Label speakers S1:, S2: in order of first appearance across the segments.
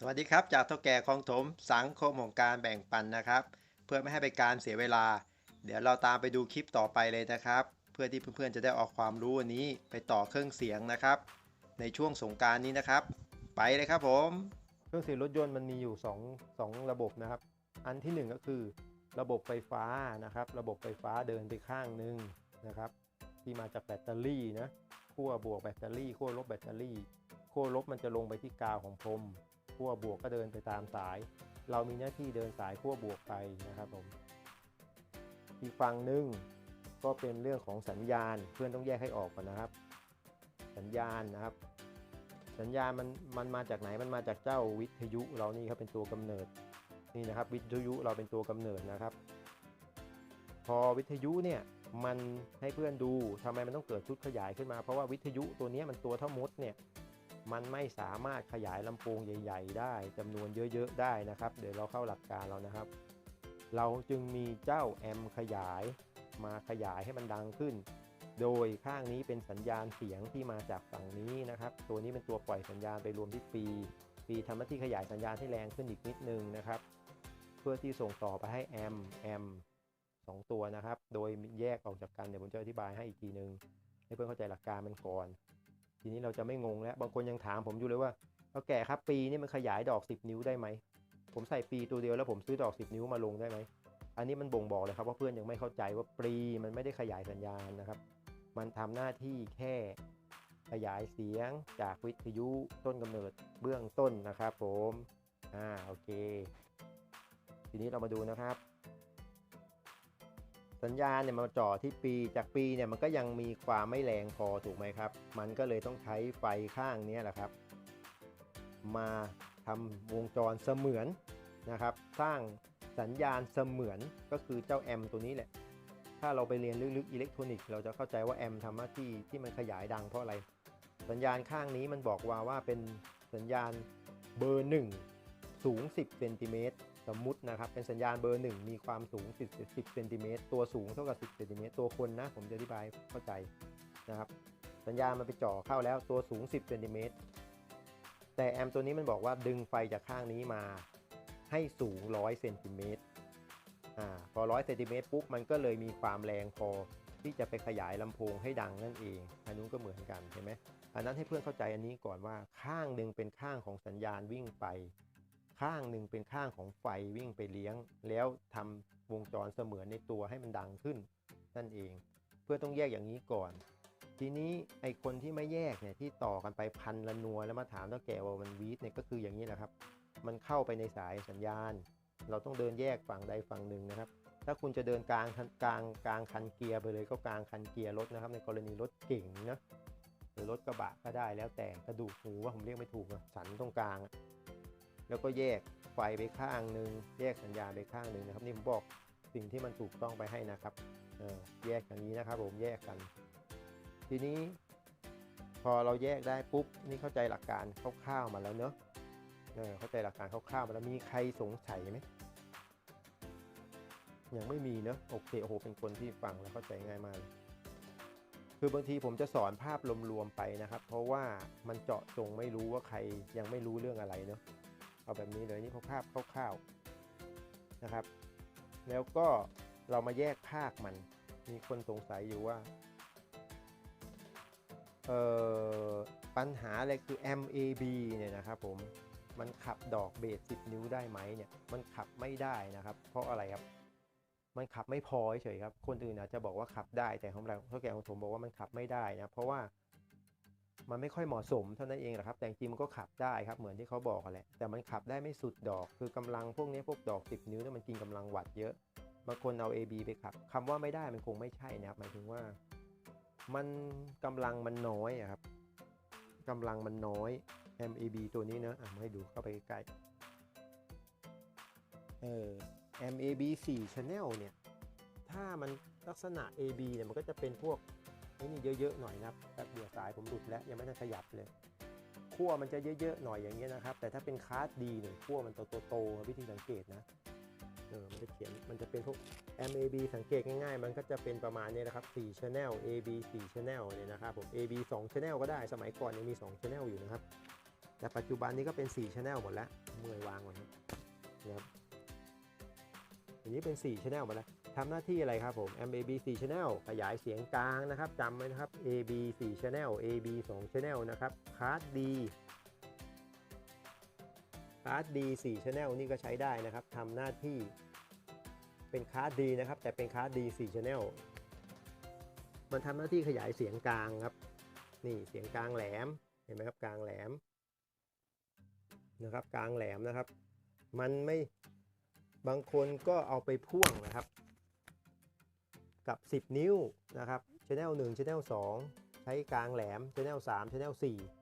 S1: สวัสดีครับ จากเท่าแก่คลองถมสังคมของการแบ่งปันนะครับ เพื่อไม่ให้เป็นการเสียเวลา เดี๋ยวเราตามไปดูคลิปต่อไปเลยนะครับ เพื่อที่เพื่อนๆจะได้ออกความรู้วันนี้ไปต่อเครื่องเสียงนะครับ ในช่วงสงการนี้นะครับ ไปเลยครับผม
S2: เครื่องเสียงรถยนต์มันมีอยู่ 2 2 ระบบนะครับ อันที่ 1 ก็คือระบบไฟฟ้านะครับ ระบบไฟฟ้าเดินไปข้างหนึ่งนะครับ ที่มาจากแบตเตอรี่นะขั้วบวกแบตเตอรี่ขั้วลบแบตเตอรี่ขั้วลบมันจะลงไปที่กาวของพรม ขั้วบวกก็เดินไปตามสาย เรามีหน้าที่เดินสายขั้วบวกไปนะครับผมอีกฝั่งหนึ่งก็เป็นเรื่องของสัญญาณเพื่อนต้องแยกให้ออกก่อนนะครับ สัญญาณนะครับ สัญญาณมันมันมาจากไหนมันมาจากเจ้าวิทยุเรานี่ครับเป็นตัวกำเนิดนี่นะครับ วิทยุเราเป็นตัวกำเนิดนะครับ พอวิทยุเนี่ยมันให้เพื่อนดูทำไมมันต้องเกิดชุดขยายขึ้นมาเพราะว่าวิทยุตัวนี้มันตัวเท่ามดเนี่ย มันไม่สามารถขยายลำโพงใหญ่ ๆ ได้จำนวนเยอะๆได้นะครับ เดี๋ยวเราเข้าหลักการเรานะครับ เราจึงมีเจ้าแอมขยายมาขยายให้มันดังขึ้น โดยข้างนี้เป็นสัญญาณเสียงที่มาจากฝั่งนี้นะครับ ตัวนี้เป็นตัวปล่อยสัญญาณไปรวมที่ปีปีทำหน้าที่ขยายสัญญาณให้แรงขึ้นอีกนิดนึงนะครับ เพื่อที่ส่งต่อไปให้แอมแอมสองตัวนะครับ โดยแยกออกจากกันเดี๋ยวผมจะอธิบายให้อีกทีนึงให้เพื่อนเข้าใจหลักการมันก่อน ทีนี้เราจะไม่งงแล้ว บางคนยังถามผมอยู่เลยว่าเราแก่ครับปีนี่มันขยายดอก 10 นิ้วได้ไหม ผมใส่ปีตัวเดียวแล้วผมซื้อดอก 10 นิ้วมาลงได้ไหม อันนี้มันบ่งบอกเลยครับว่าเพื่อนยังไม่เข้าใจว่าปรีมันไม่ได้ขยายสัญญาณนะครับ มันทำหน้าที่แค่ขยายเสียงจากวิทยุต้นกำเนิดเบื้องต้นนะครับผม อ่าโอเค ทีนี้เรามาดูนะครับ สัญญาณเนี่ยมันจ่อที่ปีจากปีเนี่ยมันก็ยังมีความไม่แรงพอถูกไหมครับ มันก็เลยต้องใช้ไฟข้างนี้แหละครับ มาทำวงจรเสมือนนะครับ สร้างสัญญาณเสมือนก็คือเจ้าแอมตัวนี้แหละ ถ้าเราไปเรียนลึกๆอิเล็กทรอนิกส์เราจะเข้าใจว่าแอมทำหน้าที่ที่มันขยายดังเพราะอะไร สัญญาณข้างนี้มันบอกว่าว่าเป็นสัญญาณเบอร์1สูง 10เซนติเมตร สมมุตินะครับเป็นสัญญาณเบอร์ 1 มีความสูง 10 10เซนติเมตรตัวสูงเท่ากับ 10เซนติเมตรตัวคนนะ ผมจะอธิบายเข้าใจนะครับ สัญญาณมันไปจ่อเข้าแล้วตัวสูง 10เซนติเมตรแต่แอมตัวนี้มันบอกว่าดึงไฟจากข้างนี้มาให้สูง 100เซนติเมตรอ่าพอร้อยเซนติเมตรปุ๊บมันก็เลยมีความแรงพอที่จะไปขยายลำโพงให้ดังนั่นเอง อันนู้นก็เหมือนกันใช่ไหมอันนั้นให้เพื่อนเข้าใจอันนี้ก่อนว่าข้างหนึ่งเป็นข้างของสัญญาณวิ่งไป ข้างหนึ่งเป็นข้างของไฟวิ่งไปเลี้ยง แล้วทำวงจรเสมือนในตัวให้มันดังขึ้นนั่นเอง เพื่อต้องแยกอย่างนี้ก่อน ทีนี้ไอคนที่ไม่แยกเนี่ยที่ต่อกันไปพันละนัวแล้วมาถามตั้งแก่ว่ามันวีดเนี่ยก็คืออย่างนี้แหละครับ มันเข้าไปในสายสัญญาณ เราต้องเดินแยกฝั่งใดฝั่งหนึ่งนะครับถ้าคุณจะเดินกลางกลางกลางคันเกียร์ไปเลยก็กลางคันเกียร์รถนะครับ ในกรณีรถเก่งนะหรือรถกระบะก็ได้แล้วแต่กระดูกหูว่าผมเรียกไม่ถูกอะสันตรงกลางอะ แล้วก็แยกไฟไปข้างหนึ่งแยกสัญญาณไปข้างหนึ่งนะครับ นี่ผมบอกสิ่งที่มันถูกต้องไปให้นะครับเออแยกอย่างนี้นะครับผมแยกกัน ทีนี้พอเราแยกได้ปุ๊บนี่เข้าใจหลักการคร่าวๆมาแล้วเนอะเออเข้าใจหลักการคร่าวๆมาแล้วมีใครสงสัยไหมยังไม่มีเนอะโอเคโอ้โหเป็นคนที่ฟังแล้วเข้าใจง่ายมากคือบางทีผมจะสอนภาพรวมๆไปนะครับ เพราะว่ามันเจาะจงไม่รู้ว่าใครยังไม่รู้เรื่องอะไรเนอะ เอาแบบนี้เลยนี่ภาพคร่าวๆนะครับ แล้วก็เรามาแยกภาคมัน มีคนสงสัยอยู่ว่าเอ่อปัญหาอะไรคือ MAB เนี่ยนะครับผมมันขับดอกเบส10 นิ้วได้ไหมเนี่ยมันขับไม่ได้นะครับ เพราะอะไรครับ มันขับไม่พอเฉยครับ คนอื่นอาจจะบอกว่าขับได้แต่ของเราเท่าแก่ของผมบอกว่ามันขับไม่ได้นะเพราะว่า มันไม่ค่อยเหมาะสมเท่านั้นเองแหละครับแต่จริงมันก็ขับได้ครับเหมือนที่เขาบอกแหละแต่มันขับได้ไม่สุดดอก คือกำลังพวกนี้พวกดอก 10 นิ้วเนี่ยมันกินกำลังวัตต์เยอะบางคนเอา AB ไปขับคำว่าไม่ได้มันคงไม่ใช่นะครับหมายถึงว่า มันกำลังมันน้อยครับกำลังมันน้อย MAB ตัวนี้เนอะอะมาให้ดูเข้าไปใกล้เออ MAB 4 Channel เนี่ย ถ้ามันลักษณะ AB เนี่ย มันก็จะเป็นพวก นี่เยอะๆหน่อยนะครับแป๊บเดียวสายผมหลุดแล้วยังไม่ได้ขยับเลยขั้วมันจะเยอะๆหน่อยอย่างเงี้ยนะครับ แต่ถ้าเป็นคาร์ดดีเนี่ยขั้วมันโตๆวิธีสังเกตนะเออมันจะเขียนมันจะเป็นพวก MAB สังเกตง่ายๆ มันก็จะเป็นประมาณนี้นะครับ4 Channel AB 4 Channel เนี่ยนะครับผม AB 2 Channel ก็ได้สมัยก่อนยังมี 2 Channel อยู่นะครับ แต่ปัจจุบันนี้ก็เป็น 4 Channel หมดแล้วเมื่อยวางก่อนะนะครับอันนี้เป็น 4 Channel หมดแล้ว ทำหน้าที่อะไรครับผม MAB 4 Channel ขยายเสียงกลางนะครับจำไว้นะครับ AB 4 Channel AB 2 Channel นะครับคาร์ด D คาร์ด D 4 Channel นี่ก็ใช้ได้นะครับทำหน้าที่เป็นคาร์ด D นะครับแต่เป็นคาร์ด D 4 Channel มันทำหน้าที่ขยายเสียงกลางครับ นี่เสียงกลางแหลมเห็นไหมครับกลางแหลมนะครับกลางแหลมนะครับ มันไม่บางคนก็เอาไปพ่วงนะครับ กับ 10 นิ้วนะครับ Channel 1 Channel 2 ใช้กลางแหลม Channel 3 Channel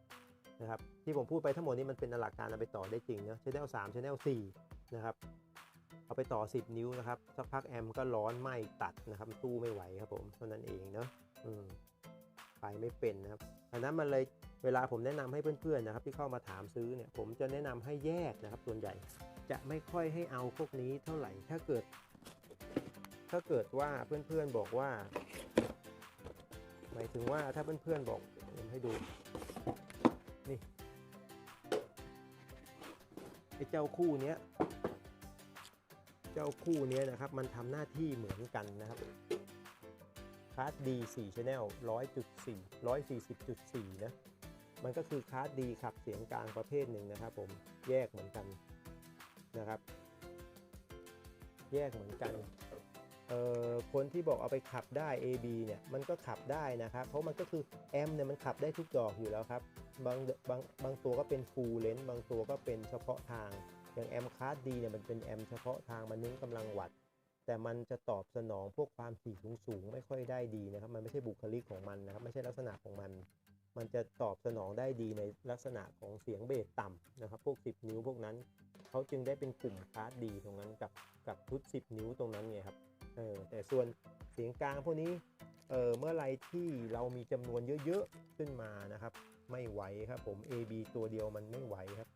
S2: 4นะครับที่ผมพูดไปทั้งหมดนี้มันเป็นหลักการเอาไปต่อได้จริงนะ Channel 3 Channel 4นะครับเอาไปต่อ 10 นิ้วนะครับสักพักแอมก็ร้อนไหม้ตัดนะครับตู้ไม่ไหวครับผมเท่านั้นเองเนาะอืมไปไม่เป็นนะครับอันนั้นมันเลยเวลาผมแนะนำให้เพื่อนๆนะครับที่เข้ามาถามซื้อเนี่ยผมจะแนะนำให้แยกนะครับส่วนใหญ่จะไม่ค่อยให้เอาพวกนี้เท่าไหร่ถ้าเกิด ถ้าเกิดว่าเพื่อนๆบอกว่า หมายถึงว่าถ้าเพื่อนๆบอกผมให้ดู นี่ไอ้เจ้าคู่เนี้ย เจ้าคู่เนี้ยนะครับ มันทำหน้าที่เหมือนกันนะครับคาร์ดดี4 Channel 100.4 140.4 นะ มันก็คือคาร์ดดีขับเสียงกลางประเภทหนึ่งนะครับผม แยกเหมือนกันนะครับ แยกเหมือนกัน คนที่บอกเอาไปขับได้ AB เนี่ยมันก็ขับได้นะครับ เพราะมันก็คือแอมเนี่ยมันขับได้ทุกดอกอยู่แล้วครับบางบางบางตัวก็เป็นฟูลเลนบางตัวก็เป็นเฉพาะทาง อย่างแอมคาร์ดีเนี่ยมันเป็นแอมเฉพาะทางมันเน้นกำลังวัตต์แต่มันจะตอบสนองพวกความถี่สูงสูงไม่ค่อยได้ดีนะครับ มันไม่ใช่บุคลิกของมันนะครับ ไม่ใช่ลักษณะของมัน มันจะตอบสนองได้ดีในลักษณะของเสียงเบสต่ำนะครับ พวก 10 นิ้วพวกนั้น เขาจึงได้เป็นกลุ่มคาร์ดดีตรงนั้นกับกับชุด 10 นิ้วตรงนั้นไงครับ เออแต่ส่วนเสียงกลางพวกนี้เออเมื่อไรที่เรามีจำนวนเยอะๆขึ้นมานะครับ ไม่ไหวครับผม AB ตัวเดียวมันไม่ไหวครับ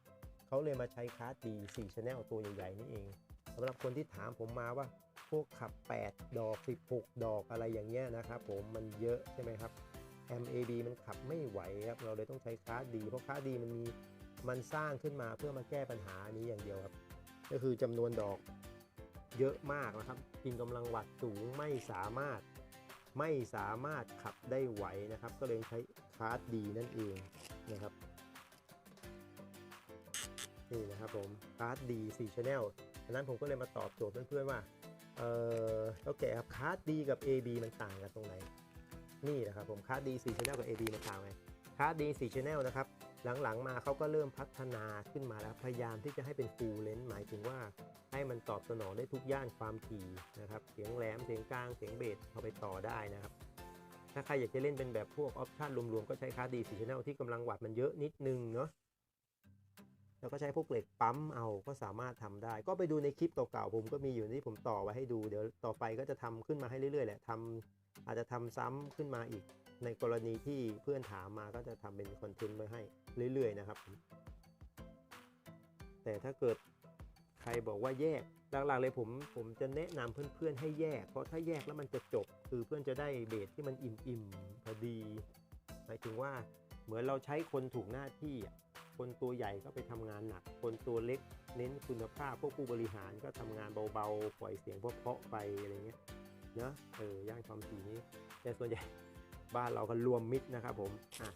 S2: เขาเลยมาใช้คาร์ดดี4 Channel ตัวใหญ่ๆนี่เองสำหรับคนที่ถามผมมาว่าพวกขับ 8 ดอก 16 ดอกอะไรอย่างเงี้ยนะครับผมมันเยอะใช่ไหมครับ MAB มันขับไม่ไหวครับเราเลยต้องใช้คาร์ดดีเพราะคาร์ดดีมันมีมันสร้างขึ้นมาเพื่อมาแก้ปัญหานี้อย่างเดียวครับ ก็คือจำนวนดอก เยอะมากนะครับกินกำลังวัตต์สูงไม่สามารถไม่สามารถขับได้ไหวนะครับ ก็เลยใช้คาร์ดดีนั่นเองนะครับนี่นะครับผมคาร์ดดี4 Channel ดังนั้นผมก็เลยมาตอบโจทย์เพื่อนๆว่าเออเท่าแก่ครับคาร์ดดีกับ AB มันต่างกันตรงไหน นี่นะครับผมคาร์ดดี4 Channel กับ AB มันต่างไงาร์ดดี4 Channel นะครับ หลังๆมาเขาก็เริ่มพัฒนาขึ้นมาแล้ว พยายามที่จะให้เป็น full length หมายถึงว่า ให้มันตอบสนองได้ทุกย่านความถี่นะครับ เสียงแหลม เสียงกลาง เสียงเบสเอาไปต่อได้นะครับ ถ้าใครอยากจะเล่นเป็นแบบพวกออปชันรวมๆ ก็ใช้คาร์ดดี4 Channel ที่กำลังวัตต์มันเยอะนิดนึงเนาะ แล้วก็ใช้พวกเหล็กปั๊มเอา ก็สามารถทำได้ ก็ไปดูในคลิปเก่าๆ ผมก็มีอยู่ที่ผมต่อไว้ให้ดู เดี๋ยวต่อไปก็จะทำขึ้นมาให้เรื่อยๆ แหละทำอาจจะทำซ้ำขึ้นมาอีก ในกรณีที่เพื่อนถามมาก็จะทำเป็นคอนเทนต์ไว้ให้เรื่อย ๆ นะครับ แต่ถ้าเกิดใครบอกว่าแยกหลักๆเลยผมผมจะแนะนำเพื่อนๆให้แยก เพราะถ้าแยกแล้วมันจะจบ คือเพื่อนจะได้เบสที่มันอิ่มๆพอดีหมายถึงว่าเหมือนเราใช้คนถูกหน้าที่คนตัวใหญ่ก็ไปทำงานหนัก คนตัวเล็กเน้นคุณภาพพวกผู้บริหารก็ทำงานเบาๆ ปล่อยเสียงเพาะๆไปอะไรเงี้ยเนอะเออย่านความถี่นี้แต่ส่วนใหญ่ บ้านเราก็รวมมิดนะครับผมอะ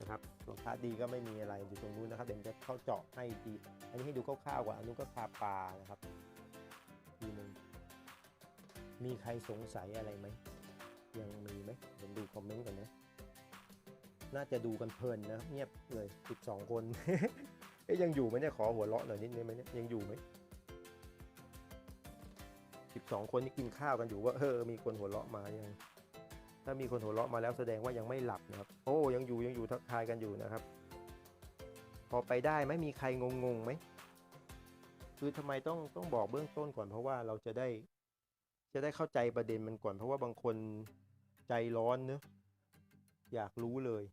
S2: นะครับส่วนคาร์ดดีก็ไม่มีอะไรอยู่ตรงนู้นนะครับเดี๋ยวผมจะเข้าเจาะให้อีกทีอันนี้ให้ดูคร่าวๆก่อนอันนู้นก็คาปลานะครับทีหนึ่งมีใครสงสัยอะไรไหมยังมีไหมผมดูคอมเมนต์ก่อนนะน่าจะดูกันเพลินนะเงียบเลย 12 คนเอ๊ยยังอยู่ไหมเนี่ยขอหัวเราะหน่อยนิดนึงไหมเนี่ยยังอยู่ไหม12 คนที่กินข้าวกันอยู่ว่าเออมีคนหัวเราะมายัง ถ้ามีคนหัวเราะมาแล้วแสดงว่ายังไม่หลับนะครับ โอ้ยังอยู่ยังอยู่ทักทายกันอยู่นะครับ พอไปได้ไหมมีใครงงงไหมคือทำไมต้องต้องบอกเบื้องต้นก่อนเพราะว่าเราจะได้ จะได้เข้าใจประเด็นมันก่อน เพราะว่าบางคนใจร้อนเนอะอยากรู้เลย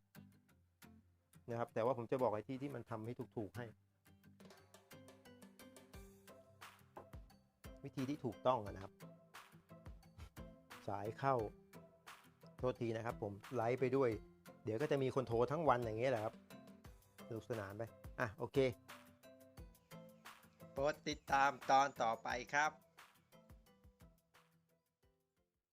S2: นะครับ แต่ว่าผมจะบอกไอ้ที่ที่มันทำให้ถูกๆให้ วิธีที่ถูกต้องนะครับ สายเข้า โทษทีนะครับผมไลฟ์ไปด้วย เดี๋ยวก็จะมีคนโทรทั้งวันอย่างเงี้ยแหละครับสนุกสนานไป อะ โอเค
S1: โปรดติดตามตอนต่อไปครับ